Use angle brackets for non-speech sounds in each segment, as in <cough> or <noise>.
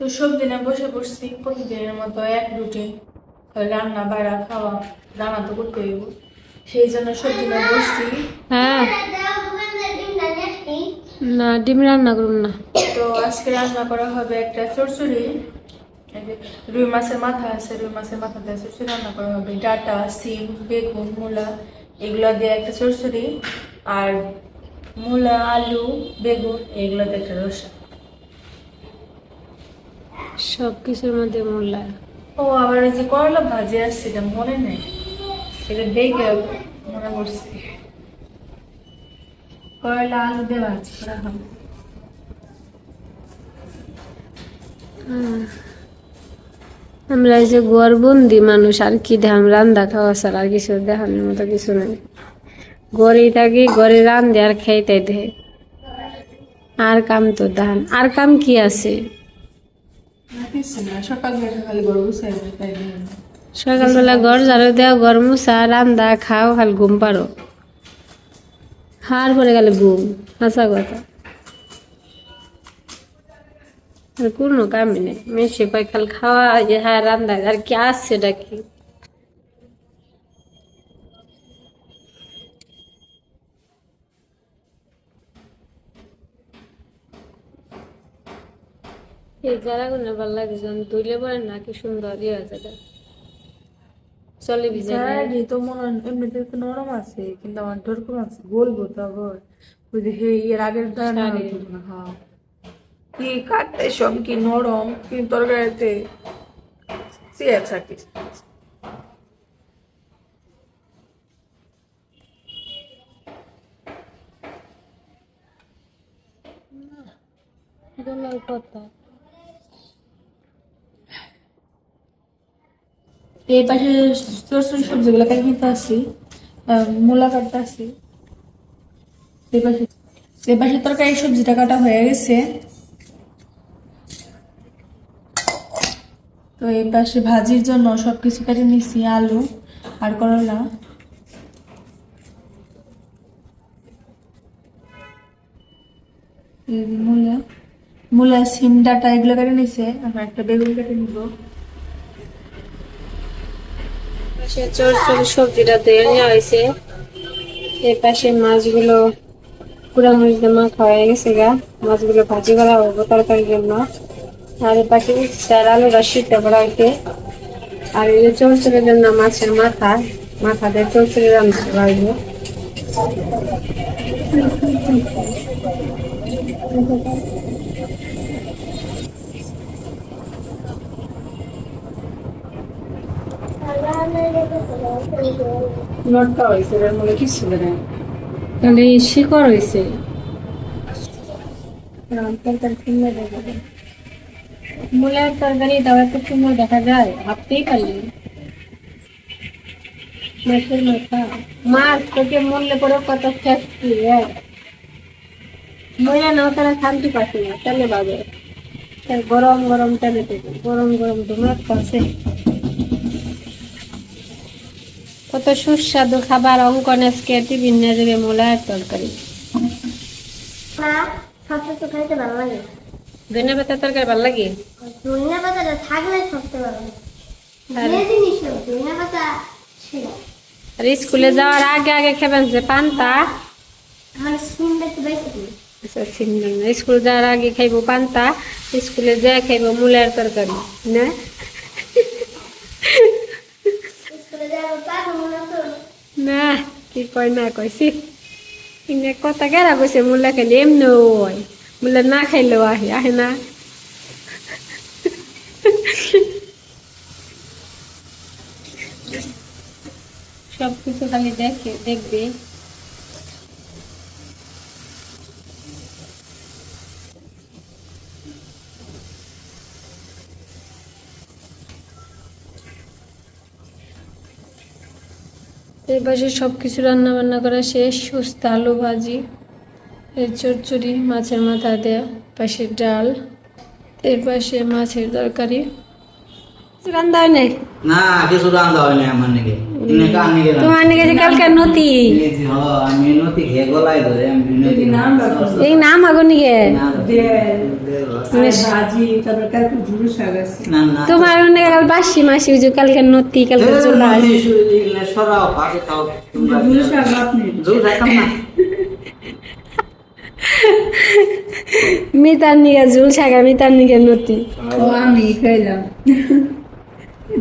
তো সব দিনে বসে পড়ছি প্রতিদিনের মতো এক রুটিন রান্না বাড়া খাওয়া রান্না তো করতে হইব। সেই জন্য সব দিনে বসছি। হ্যাঁ। না ডিম রান্না করুন না। তো আজকে রান্না করা হবে একটা চড়চড়ি। রুই মাছের মাথা আছে রুই মাছের মাথা দিয়ে চড়চড়ি রান্না করা হবে। ডাটা সিম বেগুন মূলা এগুলো দিয়ে একটা চড়চড়ি। আর মূলা আলু বেগুন এগুলো দিয়ে একটা রসা। সব কিছুর মধ্যে মূল্যায় ও আবার ওই যে করলা ভাজি আসছে এটা মনে নেই। সেটা দেখে মনে করছি করলা আলু দিয়ে ভাজি করা হবে। আমরা এই যে মানুষ আর কি দেখাম? রান্দা খাওয়া ছাড়া আর কিছু দেখানোর মতো কিছু নেই। গড়েই থাকি গড়ে রান্ধে আর খাইতে দে। আর কাম তো ধান আর কাম কি আছে? সকালবেলা ঘর ঝাড়ু দেওয়া ঘর মুছা, রান্দা, খাও, খাল ঘুম পারো হার পরে গেলে ঘুম হাসা কথা। আর কোনো কামই নেই। মেশে কয় খাল খাওয়া হ্যাঁ রান্দা, আর কি আসছে এটা কি এই জায়গাগুলো ভালো লাগে যখন তুলে পরে না কি সুন্দর ইয়ে আছে এটা। চলে ভিজে তো মনে এমনিতে তো নরম আছে কিন্তু আমার আছে। বলব তো আবার। ওই যে হে এর আগের না হ্যাঁ। কি কাটতে সব কি নরম কিন্তু তরকারিতে চেয়ে থাকে। গলার কথা। এই পাশে ছোট ছোট সবজিগুলো কাটি নিতে আসি মূলা কাটতে আসি এই পাশে এই পাশে তরকারি সবজিটা কাটা হয়ে গেছে। তো এই পাশে ভাজির জন্য সব কিছু কেটে নিছি, আলু আর করলা। মূলা মূলা, সিম, ডাটা এগুলো কেটে নিছে। আমরা একটা বেগুন কেটে নিবো। পাশে চোর চোর সবজিটা ধুয়ে নেওয়া হয়েছে এই পাশে মাছগুলো পুরা মরিচ দিয়ে মাখা হয়ে গেছে গা। মাছগুলো ভাজি করা হবে তরকারির জন্য। আর এই পাশে চার আলুটা সিদ্ধ করা হয়েছে আর এই চরচুরের জন্য মাছের মাথা মাথা দিয়ে চরচুরি রান্না করা হয়েছে নটটা হয়েছে এর মধ্যে কিছু না তাহলে এই শিকড় হয়েছে। মূলের তরকারি দাও এত সুন্দর দেখা যায় ভাবতেই মাছের মাথা। মাছ তোকে মূল্য করে কত টেস্টি হ্যাঁ? মহিলা নাও তারা শান্তি পাচ্ছি না বাজে? তার গরম গরম তেলে গরম গরম ধুমাত আছে কত সুস্বাদু খাবার অঙ্কন আজকে টিফিন নিয়ে যাবে মূলার তরকারি। ধনে পাতা তরকারি ভালো লাগে? ধনিয়া পাতাটা থাকলে সবচেয়ে ভালো আর- যে স্কুলে যাওয়ার আগে আগে খাবেন যে পান্তা? আচ্ছা স্কুল যাওয়ার আগে খাইব পান্তা স্কুলে যায় খাইব মূলার তরকারি না স্কুলে যাওয়ার পাবো মনে তো না, কি কয় না কইছি? ইনে কথা গেরা কইছে মূলা খাইলে এমনি ওই মূলা না খাইলেও আহে আহে না। সব কিছু খালি দেখে, দেখবে। এই পাশে সব কিছু রান্নাবান্না করা শেষ। সুস্থ আলু ভাজি এই চচ্চড়ি মাছের মাথা দেয়া পাশে ডাল এর পাশে মাছের তরকারি। রান্দা হয় নাই? না কিছু রান্দা হয় না আমার নাকি। তোমার নাকি যে কালকে নতি এই যে, হ, আমি নতি খেয়ে গলায় ধরে আমি নতি নাম রাখো। এই নাম আগো নিকে না, ভাজি তারপর কালকে ঝুড়ি শাক আছে না, না। তোমার অনেক কাল বাসি মাসি যে কালকে নতি কালকে না। মিতার নিকে ঝুল শাকা মিতার নিকে নতি ও আমি খাইলাম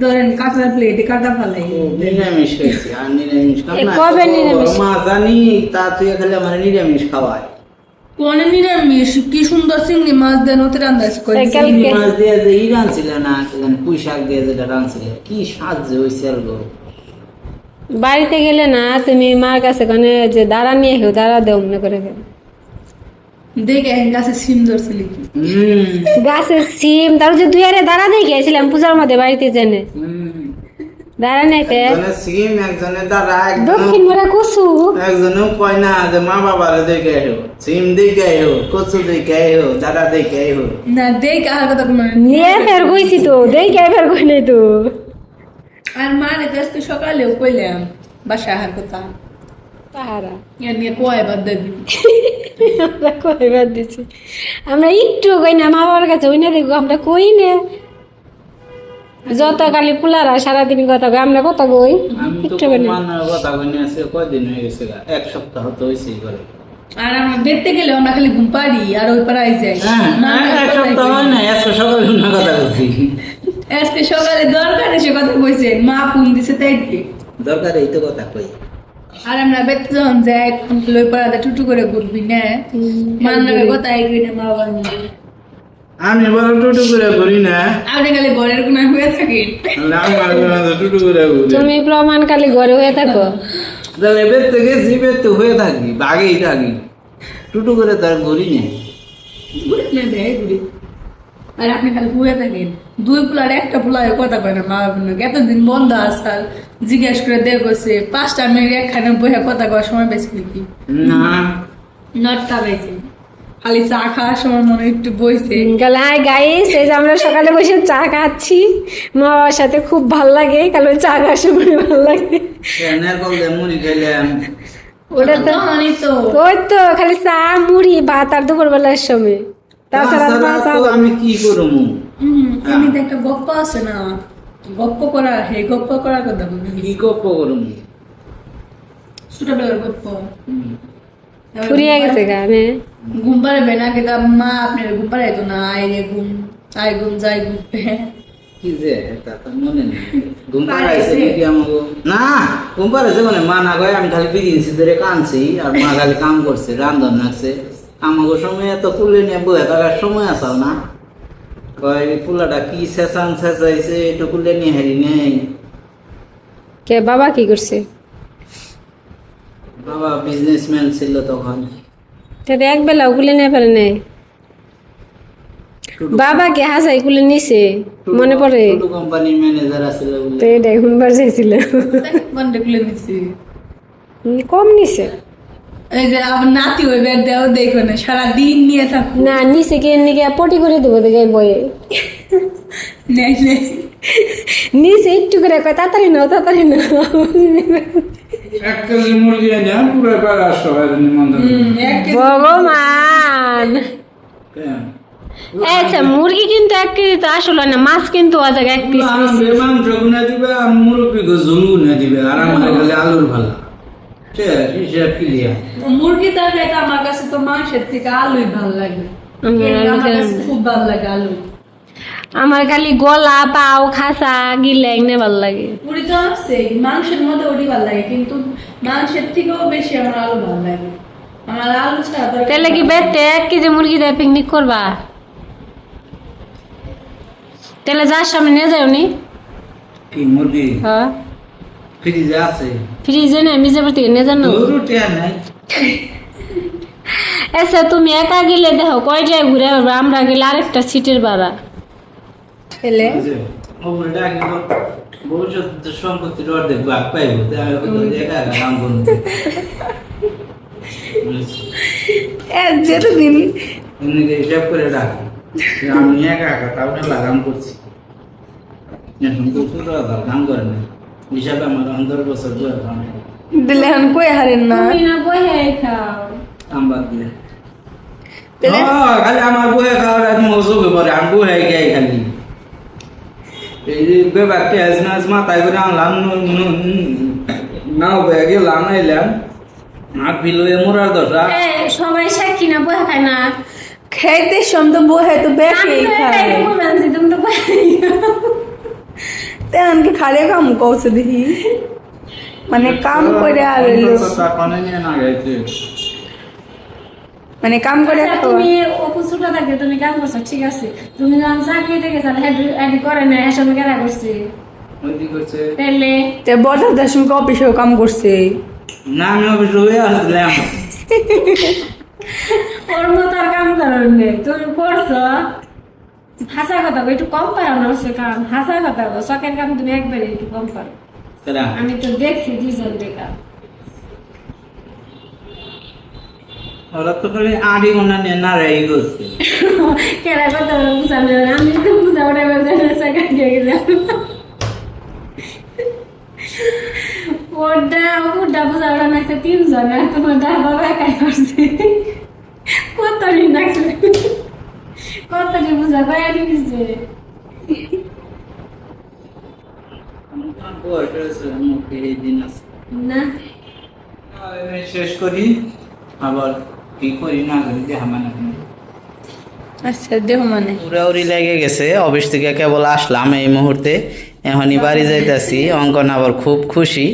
ধরেন কাঁচা প্লেটে কাটা ফেলাই নিরামিষ খাইছি, আর নিরামিষ খাব কবে নিরামিষ? মা জানি, তা তুই খালি আমার নিরামিষ খাওয়ায়। কোনে নিরামিষ কি সুন্দর চিংড়ি মাছ দেন ওতে রান্দাজ করে চিংড়ি মাছ দিয়ে যে ই রাঁধছিল না, কি জানি, পুঁই শাক দিয়ে যেটা রাঁধছিল, কি স্বাদ যে হইছে আর গো। বাড়িতে গেলে না তুমি মার কাছে কোনে যে দাঁড়া নিয়ে দাঁড়া দেও মনে করে দেখে এক গাছে সিম ধরছিল কি হুম, গাছের সিম তার যে দুই আরে দাঁড়া দিয়ে গেছিলাম পূজার মধ্যে বাড়িতে জেনে দাঁড়া সিম, দক্ষিণ মোড়া কুসু একজনে কয় না যে মা বাবার দেখে আইও। সিম দেখে আইও কচু দেখে আইও দাদা দেখে আইও। না দেখ আর কথা নিয়ে ফের গইছি তো দেই কে ফের গই নাই তো। আর মা রে আজকে সকালেও কইলাম বাসা আহার কথা তাহারা। আমরা কই বাদ দিছি? আমরা একটু কই না মা বাবার কাছে ওই না দেখো আমরা কই না। যত কালি পুলারা সারাদিন কথা কই আমরা কথা কই? একটু কই না কথা কইনি আছে কয়দিন হয়ে গেছে এক সপ্তাহ তো হইছেই করে আর আমরা বেরতে গেলে আমরা খালি ঘুম পাড়ি আর ওই পাড়ায় যাই। হ্যাঁ এক সপ্তাহ হয় না আজকে সকালে না কথা বলছি আজকে সকালে দরকার এসে কথা কইছে মা ফোন দিছে তাই দরকার এই তো কথা কই। আর আমরা বেরতে যখন যাই লই পাড়াতে টুটু করে ঘুরবি না? মান্নার কথা না মা বাবা আমি বড় টুটু করে ঘুরি না? আপনি খালি ঘরের কোনায় হয়ে থাকেন। টুটু করে ঘুরি। তুমি প্রমাণ খালি ঘরে হয়ে থাকো। তাহলে গেছি বেরতে হয়ে থাকি বাগেই থাকি। টুটু করে তার ঘুরি না? ঘুরে দেয় ঘুরে। আর আপনি খালি হয়ে থাকেন। দুই পোলার একটা পোলার কথা কয় না মা বাবা এতদিন বন্ধ আসাল জিজ্ঞেস করে দেখছে পাঁচটা মিনিট একখানে বইয়া কথা কওয়ার সময় বেশি কি না। নটটা বেশি খালি চা খাওয়ার সময় মনে একটু বইছে। গেল হাই গাইস এই যে আমরা সকালে বসে চা খাচ্ছি। মা বাবার সাথে খুব ভালো লাগে কাল চা খাওয়ার সময় ভালো লাগে। ওটা তো ওই তো খালি চা মুড়ি ভাত আর দুপুর বেলার সময়। তাছাড়া আমি কি করব এমনিতে একটা গপ্প আছে না? গপ্প করা হে গপ্প করার কথা বলি। কি গপ্প করব ছোটবেলার গপ্প। ফুরিয়ে গেছে গানে। ঘুম পাড়াবে না কিন্তু মা আপনার ঘুম পাড়াইতো না আইরে ঘুম আই ঘুম যাই ঘুম। কি যে তা তো মনে নেই। ঘুম পাড়াইছে নাকি আমাকে না ঘুম পাড়াইছে মানে মা না কয় আমি খালি বিরিঞ্চি ধরে কানছি আর মা খালি কাম করছে রান্ধন নাকছে আমাকে সময় এত কুলে নিয়ে বয়ে থাকার সময় আসাও না। কয় পোলাটা কি হারি নেই? বাবা কি করছে? বাবা বিজনেসম্যান ছিল তখন। তাতে এক বেলা ওগুলো নিয়ে ফেলে নেই। বাবা কে হাসাই কুলে নিছে মনে পড়ে? কোম্পানির ম্যানেজার আছিল তো এটাই শুনবার চাইছিল। কম নিছে। এই যে আমার নাতি ওই দেওয়া দেখো না সারাদিন নিয়ে থাকো না নিচে পটি করে দেবো দেখে নিচে একটু করে কয় তাড়াতাড়ি নাও তাড়াতাড়ি নাও। এক কেজি মুরগি এনে পুরো পাড়া সবাই নিমন্ত্রণ হুম, এক কেজি ভগবান! আচ্ছা মুরগি কিন্তু এক কেজি তো আসলে না মাছ কিন্তু আজ এক পিস মাংস গুনা দিবে আর মুরব্বী গো ঝুল গুনা দিবে আর আমার আলুর ভালা। ঠিক হিসাব ক্লিয়ার আমার কাছে তো মাংসের থেকে আলুই ভালো লাগে। আমার এই আমার আলু কাছে খুব ভালো লাগে আলু। আমার খালি গলা পাও খাসা গিলে এনে ভালো লাগে। উড়ি তো আছে মাংসের মধ্যে উড়ি ভালো লাগে কিন্তু মাংসের থেকেও বেশি আমার আলু ভালো লাগে। আমার আলু ছাড়া তাহলে কি বেতে এক কেজি মুরগি দিয়ে পিকনিক করবা? তাহলে যার সামনে নিয়ে যাও নি কি মুরগি? হ্যাঁ। ফ্রিজে আছে। ফ্রিজে নেই মিজে প্রতি নিয়ে জানো রুটি আর নাই। <laughs> আচ্ছা তুমি একা গেলে দেখো কয়টায় ঘুরে আসবে আমরা গেলে আরেকটা সিটের ভাড়া। খেলে ওপরে ভবিষ্যৎ সম্পত্তির অর্ধেক ভাগ পাইব আমি একা একা কাম <laughs> যেতদিন হিসাব করে ডাকি। আমি একা একা তাও না কাম করছি। এখন করে না। হিসাবে আমার অন্তর বছর। দিলে এখন কই হারেন না তুমি না বহে খাও হ্যাঁ, খালি আমার খাওয়ার আমি বয়ে গাই খালি এই যে মাছ মাথায় করে আনলাম নাও বয়ে গেলাম এলাম মাঠ বিলুয়ে মোরার দশা এ, সবাই সাক্ষী না বহে খায় না খাইতে সম তো বহে তো বেশি তো খায় বলে তুমি তো করছে দেখি। মানে কাম করে আর এলো না গাইছে। মানে কাম করে আচ্ছা, তুমি অপু ছোট থাকতে তুমি কাম করছ ঠিক আছে। তুমি যখন চাকরিতে গেছো এডি করে না এসব কেনা করছে তাহলে তে কাম না আমি অফিস হয়ে আসলাম ওর মতো আর কাম করার নেই তুমি করছ হাসা কথা একটু কম পারো না সে কাম হাসা কথা শখের কাম তুমি একবারে একটু কম পারো। আমি তো দেখছি দুইজন দেখা। ওরা তো খালি আড়ি কেরা কথা আমি তো বুঝা ওটা বুঝানো সেখান দিয়ে গেলাম। ওটা ওটা বুঝা ওটা নাকছে তিনজন আর তোমার দা বাবা একাই করছে। কত কত দিন বুঝা কয়া দিছে বয়স হয়েছে মুখে এই দিন আছে না আমি শেষ করি আবার কি করি না করি দেখা মানে আচ্ছা দেহ মানে। উড়াউড়ি লেগে গেছে অফিস থেকে কেবল আসলাম এই মুহূর্তে। এখনই বাড়ি যাইতাছি অঙ্কন আবার খুব খুশি।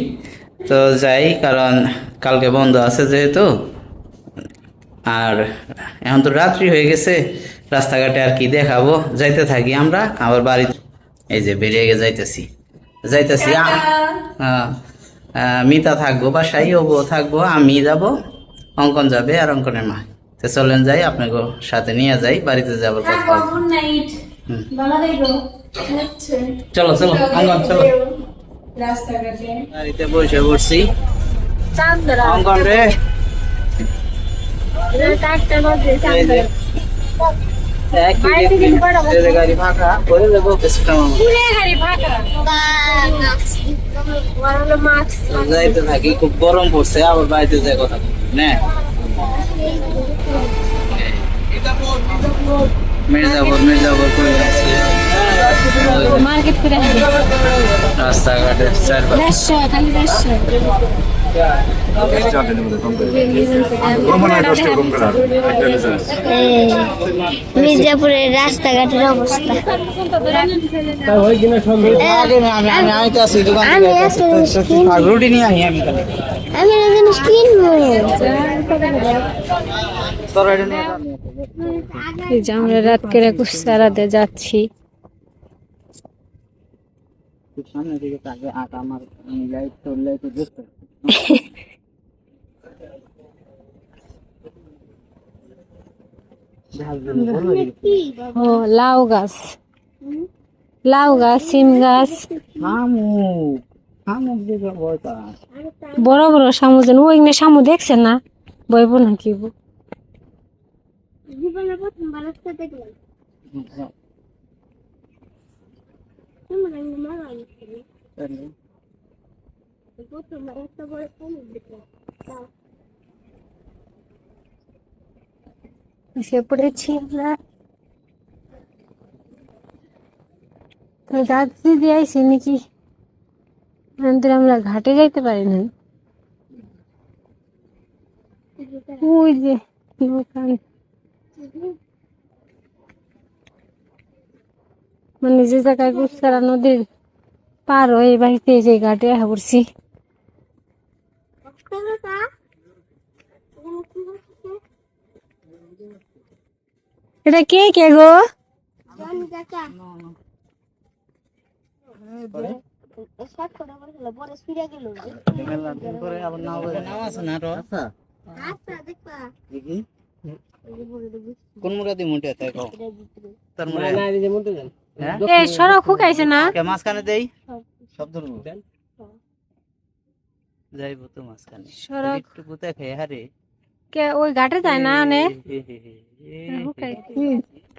তো যাই কারণ কালকে বন্ধ আছে যেহেতু। আর এখন তো রাত্রি হয়ে গেছে রাস্তাঘাটে আর কি দেখাবো। যাইতে থাকি আমরা আবার বাড়ি এই যে বেরিয়ে গে যাইতেছি। যাইতেছি হ্যাঁ মিতা থাকব বাসায় ও বউ থাকব আমি যাব অঙ্কন যাবে আর অঙ্কনের মা। তো চলেন যাই আপনাকে সাথে নিয়ে যাই বাড়িতে যাবার কথা হুম। চলো চলো অঙ্কন চলো। বাড়িতে বসে পড়ছি। অঙ্কন রে। গাড়ি ফাঁকা করে দেবো কিছুটা গাড়ি ফাঁকা যাইতে থাকি খুব গরম পড়ছে আবার বাড়িতে যাই কথা বলব, মির্জাপুর মির্জাপুর করে যাচ্ছে চারপাশে। দেড়শো। মির্জাপুরের রাস্তাঘাটের অবস্থা আমি আমি আইতে আসি দোকান আমি থেকে আসলে আর রুটি নিয়ে আহি আমি আমি জিনিস কিনবো এই যে আমরা রাত করে কুসারাতে যাচ্ছি সামনে দিকে তাকে আটা আমার লাইট তোর লাইট দেখতে ও লাউ গাছ। লাউ গাছ সিম গাছ। বড় বড় শামু যেন। ওই শামু দেখছেন না? বইব না কি জীবনে প্রথমবার রাস্তা দেখলাম তোমার আমি মারা গেছি প্রথমবার একটা বড় কুমির দেখলাম তাও সে পড়েছি আমরা তো যাত্রী দিয়ে আইসি নাকি আমাদের আমরা ঘাটে যাইতে পারি না ওই যে দোকান মানে যে জায়গায় গুসারা নদীর পার হয়ে বাড়িতে যে ঘাটে আসা পড়ছি তা এখানে কি হচ্ছে এটা কে কে গো? না আচ্ছা আচ্ছা কোন মুরাদি মুটে হ্যাঁ? এ সড়ক শুকাইছে না? কে মাঝখানে দেই? সব। ধরবো। যাইবো তো মাঝখানে। সড়ক। একটু খেয়ে হারে কে ওই ঘাটে যায় না।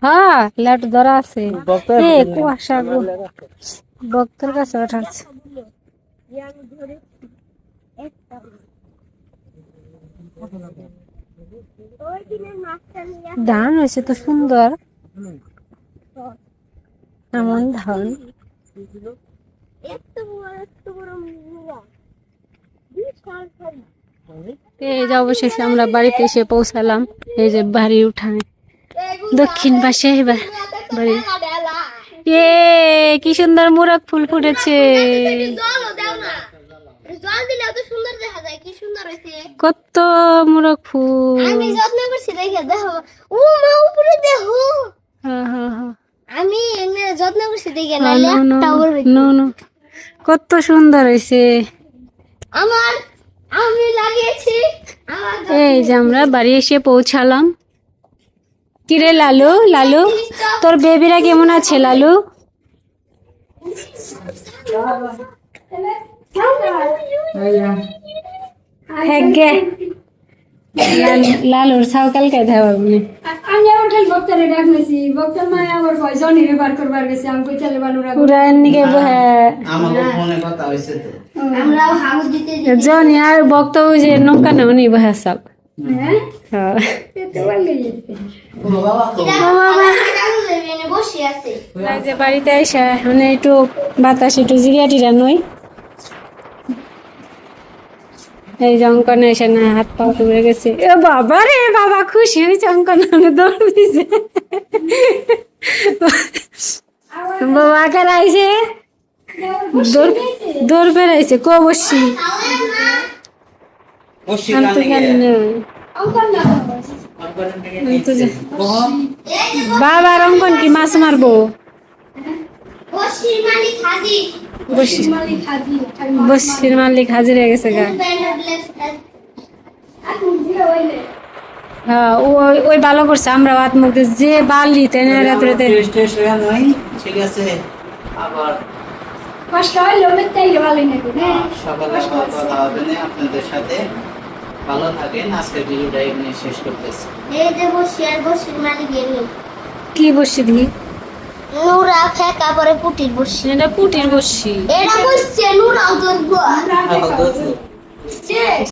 হ্যাঁ লাট ধরা আছে। এ কুয়াশা গো। ভক্তর কাছে ওঠাচ্ছে ধান হয়েছে তো সুন্দর। এমন ধান। এত বড় এত বড় এই যে অবশেষে আমরা বাড়িতে এসে পৌঁছালাম। এই যে বাড়ির উঠানে। দক্ষিণ পাশে বাড়ি। এ কি সুন্দর মোরগ ফুল ফুটেছে। দেখা কত মোরগ ফুল। আমি যত্ন করছি দেখে দেখো ও মা উপরে দেখো হ্যাঁ, হ্যাঁ, হ্যাঁ। আমি যত্ন করছি দেখে উড়বে নো, নো। কত সুন্দর হয়েছে। আমার আমি লাগিয়েছি। এই যে আমরা বাড়ি এসে পৌঁছালাম। কিরে লালু? লালু তোর বেবিরা কেমন আছে লালু? হ্যাঁ লাল- লালুর সাউকাল কে দেওয়া বলে আমি আবার খালি বক্তারে ডাকলেছি। বক্তার মায় আবার কয়? জনি বার করবার গেছে। আমি কই চালে বানুরা পুরা নিকে হ্যাঁ। আমাকে ফোনে কথা হয়েছে তো। আমরাও হাউস দিতে জনি আর বক্তব্য যে নৌকা নেও নি বহে সব। হ্যাঁ? হ্যাঁ। ও বাড়িতে এসে মানে একটু বাতাস একটু জিরিয়া টিরা নই এই যে অঙ্কন এসে না হাত পা উঠে গেছে। এ বাবা রে বাবা খুশি হয়েছে অঙ্কন আমি দৌড় দিছে। বাবা কার আইছে দৌড় বেড়াইছে কো বসি বসি আমি তো কানে জানি গিয়ে। না আমি তো জানি- বাবার অঙ্কন কি মাছ মারবো? বসির মালিক হাজির। বসি মালিক হাজি বসির মালিক হাজির হয়ে গেছে গা। হ্যাঁ ওই ওই ভালো করছে আমরা হাত মুখ দিয়ে যে বালি তেনে রাত্রে স্টেশন নয় ঠিক আছে? আবার পাঁচটা হইলে অনেক তাইলে ভালো নাকি না? সকালে কথা হবে না আপনাদের সাথে ভালো থাকেন। আজকের ভিডিওটা এখানে শেষ করতেছি। এই যে বসি আর বসির মালিক কি বসি দি নুরা ফেকা পরে পুটির বসি। এটা পুটির বসি। এটা বসছে নুরা